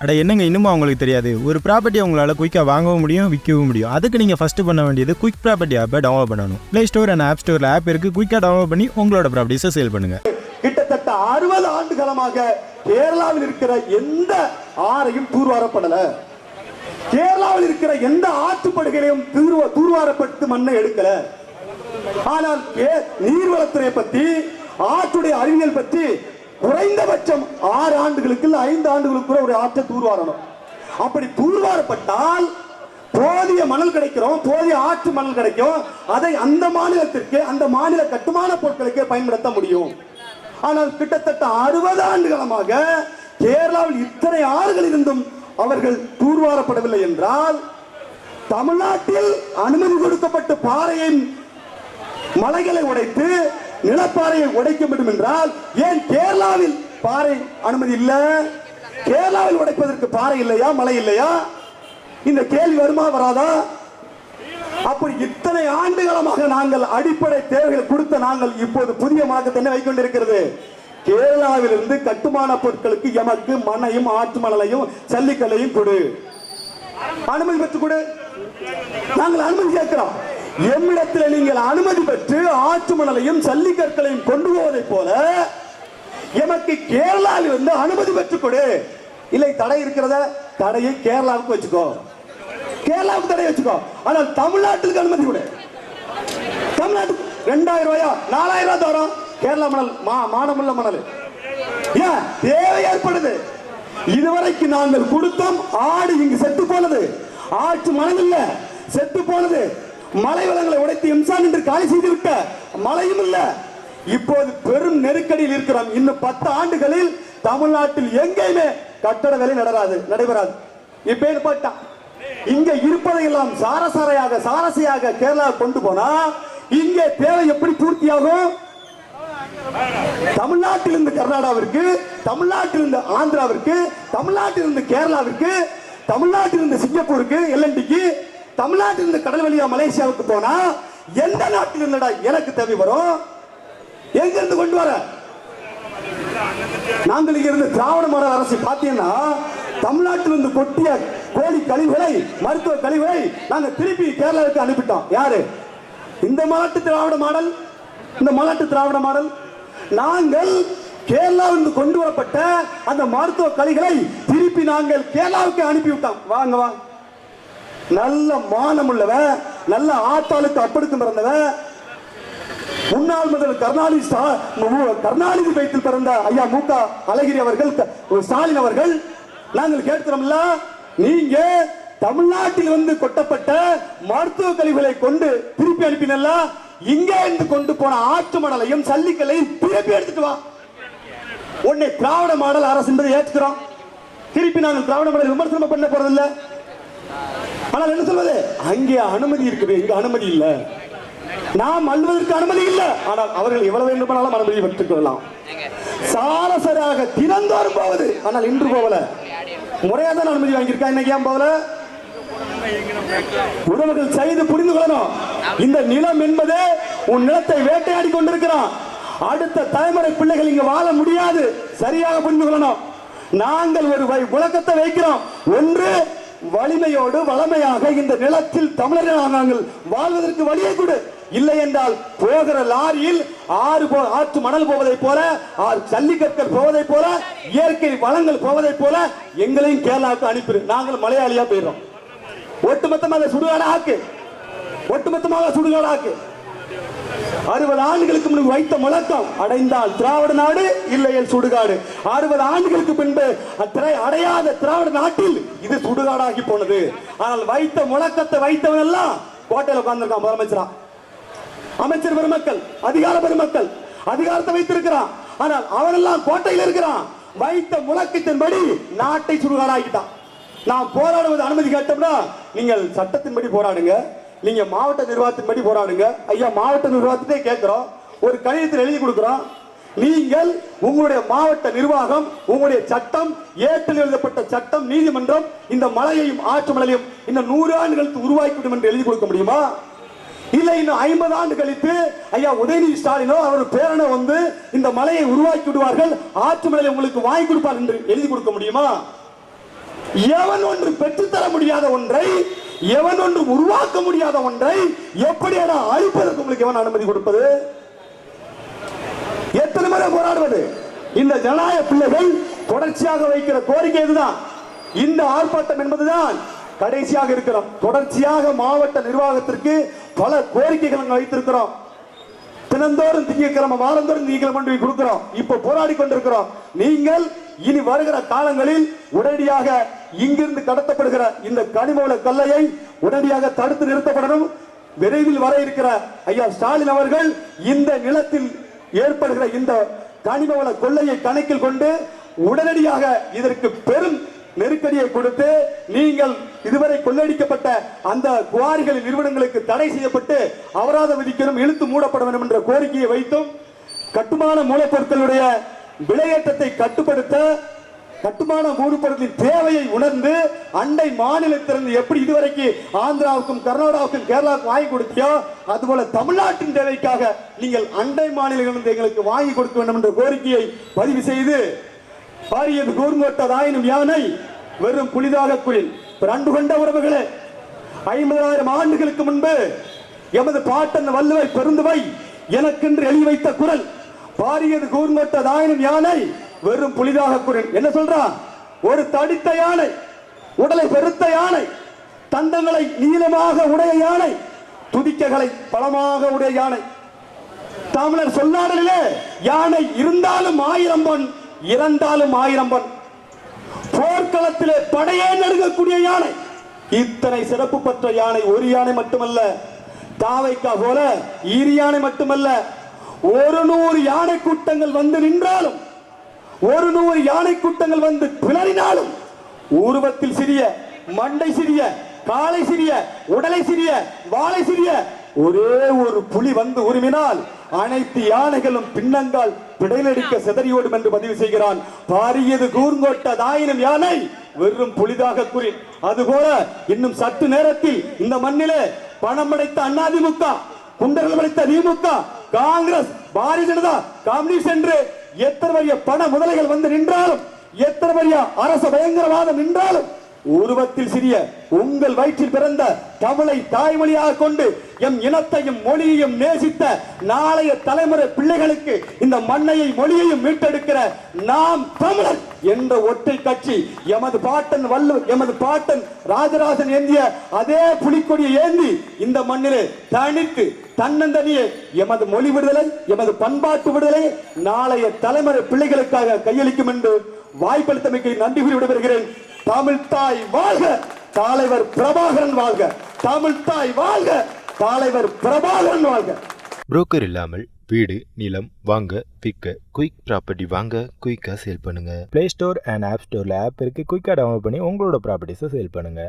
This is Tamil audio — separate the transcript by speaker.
Speaker 1: அட என்னங்க இன்னுமா அவங்களுக்கு தெரியாது? ஒரு ப்ராப்பர்ட்டி உங்களால் குயிக்காக வாங்கவும் முடியும் விற்கவும் முடியும். அதுக்கு நீங்கள் ஃபஸ்ட்டு பண்ண வேண்டியது குயிக் ப்ராப்பர்ட்டி ஆப்பை டவுன்லோட் பண்ணணும். ப்ளே ஸ்டோர் அண்ட் ஆப் ஸ்டோரில் ஆப் இருக்குது குயிக்காக டவுன்லோட் பண்ணி உங்களோட ப்ராப்பர்ட்டிஸை சேல் பண்ணுங்கள்
Speaker 2: கிட்டத்தட்ட அறுபது ஆண்டு காலமாக கேரளாவில் இருக்கிற எந்த ஆறையும் தூர்வாரப்படலை கேரளாவில் இருக்கிற எந்த ஆற்றுப்படுகையிலையும் தூர்வ தூர்வாரப்பட்டு மண்ணை எடுக்கல. ஆனால் கே- நீர்வளத்துறை பற்றி ஆற்றுடைய அறிவியல் பற்றி குறைந்தபட்சம் ஆறு ஆண்டுகளுக்கு ஐந்து ஐந்து கூட ஒரு ஆற்றை தூர்வாரணும். அப்படி தூர்வாரப்பட்டால் போதிய மணல் கிடைக்கிறோம் போதிய ஆற்று மணல் கிடைக்கும். அதை அந்த மாநிலத்திற்கு அந்த மாநில கட்டுமான பொருட்களுக்கு பயன்படுத்த முடியும். ஆனால் கிட்டத்தட்ட அறுபது ஆண்டு காலமாக கேரளாவில் இத்தனை ஆறுகள் இருந்தும் அவர்கள் தூர்வாரப்படவில்லை என்றால் தமிழ்நாட்டில் அனுமதி கொடுக்கப்பட்ட பாறையின் மலைகளை உடைத்து நிலப்பாறையை உடைக்க வேண்டும் என்றால் ஏன் கேரளாவில் பாறை அனுமதி இல்ல? கேரளாவில் உடைப்பதற்கு பாறை இல்லையா மலை இல்லையா? இந்த கேள்வி வருமா வராதா? அப்படி இத்தனை ஆண்டு காலமாக நாங்கள் அடிப்படை தேவைகளை கொடுத்த நாங்கள் இப்போது புதிய மார்க்கத்தை என்ன வைக்கொண்டிருக்கிறது? கேரளாவிலிருந்து கட்டுமான பொருட்களுக்கு எமக்கு மண்ணையும் ஆற்று மணலையும் சல்லிக்கல்லையும் கொடு. அனுமதி பெற்று கொடு. நாங்கள் அனுமதி கேட்கிறோம். எம்மிடத்தில் நீங்கள் அனுமதி பெற்று ஆற்று மணலையும் சல்லிக்கற்களையும் கொண்டு போவதை போல எமக்கு கேரளாவில் இருந்து அனுமதி பெற்றுக் கொடு. இல்லை தடை இருக்கிறத? தடையை கேரளாவுக்கு வச்சுக்கோ. கேரளாவுக்கு தடை வச்சுக்கோ. ஆனால் தமிழ்நாட்டுக்கு அனுமதி கொடு. தமிழ்நாட்டுக்கு ரெண்டாயிரம் ரூபாயா? நாலாயிரம் ரூபாய் தரோம். கேரளா மணல் மா மானமுள்ள மணல். ஏன்? தேவை ஏற்படுது. இதுவரைக்கு நாங்கள் கொடுத்தோம். ஆடு இங்கு செத்து போனது. ஆற்று மணல் இல்ல. செத்து போனது. மலை வளங்களை உடைத்து இம்சான் என்று காலி செய்து விட்ட மழையும் இல்ல. இப்போது பெரும் நெருக்கடியில் இருக்கிறோம். இன்னும் பத்து ஆண்டுகளில் தமிழ்நாட்டில் எங்கேயுமே கட்டட வேலை நடராது நடைபெறாது. இப்ப ஏற்பட்டான் இங்க இருப்பதையெல்லாம் சாரசாரையாக சாரசையாக கேரளா கொண்டு போனா இங்கே தேவை எப்படி பூர்த்தியாகும்? தமிழ்நாட்டிலிருந்து கர்நாடகாவிற்கு தமிழ்நாட்டிலிருந்து ஆந்திராவிற்கு தமிழ்நாட்டிலிருந்து கேரளாவிற்கு தமிழ்நாட்டிலிருந்து சிங்கப்பூருக்கு எல்என்டிக்கு தமிழ்நாட்டிலிருந்து கடல் வழியா மலேசியாவுக்கு போனா எந்த நாட்டில் இருந்தடா எனக்கு தேவை வரும்? எங்க இருந்து கொண்டு வர? நாங்கள் இங்க இருந்து திராவிட மாடல் அரசு பார்த்தீங்கன்னா தமிழ்நாட்டிலிருந்து கொட்டிய கோழி கழிவுகளை மருத்துவ கழிவுகளை நாங்கள் திருப்பி கேரளாவுக்கு அனுப்பிட்டோம். யாரு? இந்த மலாட்டு திராவிட மாடல் இந்த மலாட்டு திராவிட மாடல். நாங்கள் கேரளாவிலிருந்து கொண்டு வரப்பட்ட அந்த மருத்துவ கழிவுகளை திருப்பி நாங்கள் கேரளாவுக்கு அனுப்பிவிட்டோம். வாங்க வா. நல்ல மானம் உள்ளவன் நல்ல ஆத்தாளுக்கு அப்படிக்கும் பிறந்தவன். முன்னாள் முதல் கருணாநிதி கருணாநிதி வயிற்றில் பிறந்த ஐயா மு க. அழகிரி அவர்கள் ஸ்டாலின் அவர்கள் நாங்கள் கேட்கிறோம்ல நீங்க தமிழ்நாட்டில் வந்து கொட்டப்பட்ட மருத்துவ கழிவுகளை கொண்டு திருப்பி அனுப்பினல்ல இங்கே இருந்து கொண்டு போன ஆற்று மணலையும் சல்லிக்கலையும் திருப்பி எடுத்துட்டு வா. உன்னை திராவிட மாடல் அரசு என்பதை ஏற்றுக்கிறோம் திருப்பி நாங்கள் திராவிட மாடல் விமர்சனம் பண்ண போறதில்லை. ஆனால் என்ன சொல்வது? அங்கே அனுமதி இருக்குது. இங்க அனுமதி இல்லை. நாம் அல்வதற்கு அனுமதி இல்லை. ஆனால் அவர்கள் எவ்வளவு வேண்டுமானாலும் அனுமதி பெற்றுக் கொள்ளலாம். சாரசராக தினந்தோறும் போவது. ஆனால் இன்று போகல. முறையாக தான் அனுமதி வாங்கியிருக்கா? இன்னைக்கு ஏன் போகல? உறவுகள் செய்து புரிந்து கொள்ளணும். இந்த நிலம் என்பது உன் நிலத்தை வேட்டையாடி கொண்டிருக்கிறான். அடுத்த தலைமுறை பிள்ளைகள் இங்க வாழ முடியாது. சரியாக புரிந்து கொள்ளணும். நாங்கள் ஒரு வை- வைக்கிறோம். ஒன்று வலிமையோடு வளமையாக இந்த நிலத்தில் தமிழர்களாக நாங்கள் வாழ்வதற்கு வழியை கொடு. இல்லை என்றால் போகிற லாரியில் ஆறு போ ஆற்று மணல் போவதைப் போல ஆறு ஜல்லிக்கற்கள் போவதைப் போல இயற்கை வளங்கள் போவதைப் போல எங்களையும் கேரளாவுக்கு அனுப்பிடு நாங்கள் மலையாளியா போயிடுறோம். ஒட்டுமொத்தமாக சுடுகாடாக்கு. ஒட்டுமொத்தமாக சுடுகாடாக்கு. அறுபது ஆண்டுகளுக்கு முன்பு வைத்த முழக்கம் அடைந்தால் திராவிட நாடு இல்லையல் சுடுகாடு. அறுபது ஆண்டுகளுக்கு பின்பு அத்திரை- அடையாத திராவிட நாட்டில் இது சுடுகாடாகி போனது. ஆனால் வைத்த முழக்கத்தை வைத்தவன் எல்லாம் கோட்டையில் உட்கார்ந்துருக்கான் முதலமைச்சரா. அமைச்சர் பெருமக்கள் அதிகார பெருமக்கள் அதிகாரத்தை வைத்திருக்கிறான். ஆனால் அவனெல்லாம் கோட்டையில் இருக்கிறான். வைத்த முழக்கத்தின்படி நாட்டை சுடுகாடாகிட்டான் நாம் போராடுவது அனுமதி கேட்டோம்னா நீங்கள் சட்டத்தின்படி போராடுங்க. நீங்க மாவட்ட நிர்வாகத்தின்படி போராடுங்க. ஐயா மாவட்ட நிர்வாகத்திட்டே கேட்கிறோம். ஒரு கடிதத்தில் எழுதி கொடுக்குறோம். நீங்கள் உங்களுடைய மாவட்ட நிர்வாகம் உங்களுடைய சட்டம் ஏற்றில் எழுதப்பட்ட சட்டம் நீதிமன்றம் இந்த மலையையும் ஆற்று மலையையும் இந்த நூறு ஆண்டுகளுக்கு உருவாக்கிவிடும் என்று எழுதி கொடுக்க முடியுமா? இல்ல இன்னும் ஐம்பது ஆண்டு கழித்து ஐயா உதயநிதி ஸ்டாலினோ அவர் பேரனை வந்து இந்த மலையை உருவாக்கி விடுவார்கள் ஆற்று மலையை உங்களுக்கு வாங்கி கொடுப்பார் என்று எழுதி கொடுக்க முடியுமா? எவன் ஒன்று பெற்றுத்தர முடியாத ஒன்றை எவன் ஒன்று உருவாக்க முடியாத ஒன்றை எப்படி அழிப்பதற்கு உங்களுக்கு எவன் அனுமதி கொடுப்பது? எத்தனை முறை போராடுவது? இந்த ஜனநாயக பிள்ளைகள் தொடர்ச்சியாக வைக்கிற கோரிக்கை இதுதான். இந்த ஆர்ப்பாட்டம் என்பதுதான் கடைசியாக இருக்கிறோம் தொடர்ச்சியாக மாவட்ட நிர்வாகத்திற்கு பல கோரிக்கைகள் நாங்கள் வைத்திருக்கிறோம். தினந்தோறும் திங்கட்கிழமை வாரந்தோறும் திங்கக்கிழமை கொண்டு போய் கொடுக்கிறோம். இப்ப போராடி கொண்டிருக்கிறோம். நீங்கள் இனி வருகிற காலங்களில் உடனடியாக இங்கிருந்து கடத்தப்படுகிற இந்த கனிமவள கல்லையை உடனடியாக தடுத்து நிறுத்தப்படணும். விரைவில் வர இருக்கிற ஐயா ஸ்டாலின் அவர்கள் இந்த நிலத்தில் ஏற்படுகிற இந்த கனிமவள கொள்ளையை கணக்கில் கொண்டு உடனடியாக இதற்கு பெரும் நெருக்கடியை கொடுத்து நீங்கள் இதுவரை கொள்ளடிக்கப்பட்ட அந்த குவாரிகளின் நிறுவனங்களுக்கு தடை செய்யப்பட்டு அபராதம் விதிக்கணும் இழுத்து மூடப்பட வேண்டும் என்ற கோரிக்கையை வைத்தும் கட்டுமான மூலப்பொருட்களுடைய விலையேற்றத்தை கட்டுப்படுத்த கட்டுமான மூலப்பொருட்களின் தேவையை உணர்ந்து அண்டை மாநிலத்திலிருந்து எப்படி இதுவரைக்கு ஆந்திராவுக்கும் கர்நாடகாவுக்கும் கேரளாவுக்கும் வாங்கி கொடுத்தியோ அதுபோல தமிழ்நாட்டின் தேவைக்காக நீங்கள் அண்டை மாநிலங்களிலிருந்து எங்களுக்கு வாங்கி கொடுக்க வேண்டும் என்ற கோரிக்கையை பதிவு செய்து பாரியது கூர்ங்கோட்டதாயினும் யானை வெறும் புலிதாக குயில் அன்பு கொண்ட உறவுகளே ஐம்பதாயிரம் ஆண்டுகளுக்கு முன்பு எமது பாட்டன் வல்லுவை பெருந்துவை எனக்கென்று எழுதி வைத்த குரல் பாரியது கூர்ங்கோட்டதாயினும் யானை வெறும் புலிதாக குரல் என்ன சொல்றான்? ஒரு தடித்த யானை உடலை பெருத்த யானை தந்தங்களை நீளமாக உடைய யானை துதிக்கைகளை பலமாக உடைய யானை. தமிழர் சொல்லாடலே யானை இருந்தாலும் ஆயிரம் பொன் இறந்தாலும் ஆயிரம் பொன். போர்க்களத்திலே படையே நடுங்கக்கூடிய யானை. இத்தனை சிறப்பு பெற்ற யானை ஒரு யானை மட்டுமல்ல தாவைக்கா போல ஈரியானை மட்டுமல்ல. ஒரு நூறு யானை கூட்டங்கள் வந்து நின்றாலும் ஒரு நூறு யானை கூட்டங்கள் வந்து பிளறினாலும் உருவத்தில் சிறிய மண்டை சிறிய காலை சிறிய உடலை சிறிய வாளை சிறிய ஒரே ஒரு புலி வந்து உருமினால் அனைத்து யானைகளும் பின்னங்கால் பிடைலடிக்க சிதறியோடும் என்று பதிவு செய்கிறான். பாரியது கூர்ங்கோட்ட தாயினும் யானை வெறும் புலிதாக குறி. அதுபோல இன்னும் சற்று நேரத்தில் இந்த மண்ணிலே பணம் படைத்த அதிமுக குண்டர்கள் படைத்த திமுக காங்கிரஸ் பாரதிய ஜனதா கம்யூனிஸ்ட் என்று எத்தனை பெரிய பண முதலைகள் வந்து நின்றாலும் எத்தனை பெரிய அரச பயங்கரவாதம் நின்றாலும் உருவத்தில் சிறிய உங்கள் வயிற்றில் பிறந்த தமிழை தாய்மொழியாக கொண்டு எம் இனத்தையும் மொழியையும் நேசித்த நாளைய தலைமுறை பிள்ளைகளுக்கு இந்த மண்ணையை மொழியையும் மீட்டெடுக்கிற நாம் தமிழர் என்ற ஒற்றை கட்சி எமது பாட்டன் வல்லு எமது பாட்டன் ராஜராஜன் ஏந்திய அதே புலிக்கொடியை ஏந்தி இந்த மண்ணிலே தனித்து தன்னந்தனியே எமது மொழி விடுதலை எமது பண்பாட்டு விடுதலை நாளைய தலைமுறை பிள்ளைகளுக்காக கையளிக்கும் என்று வாய்ப்பளித்தமைக்கு நன்றி கூறி விடைபெறுகிறேன். தமிழ் தாய் வாழ்க! தலைவர் பிரபாகரன் வாழ்க! தமிழ் தாய் வாழ்க! தலைவர் பிரபாகரன் வாழ்க!
Speaker 3: புரோக்கர் இல்லாமல் வீடு நிலம் வாங்க விற்க குயிக் ப்ராப்பர்ட்டி வாங்க குயிக்காக சேல் பண்ணுங்க.
Speaker 1: ப்ளே ஸ்டோர் அண்ட் ஆப் ஸ்டோரில் ஆப் இருக்குது குயிக்காக டவுன்லோட் பண்ணி உங்களோட ப்ராப்பர்ட்டிஸை சேல் பண்ணுங்கள்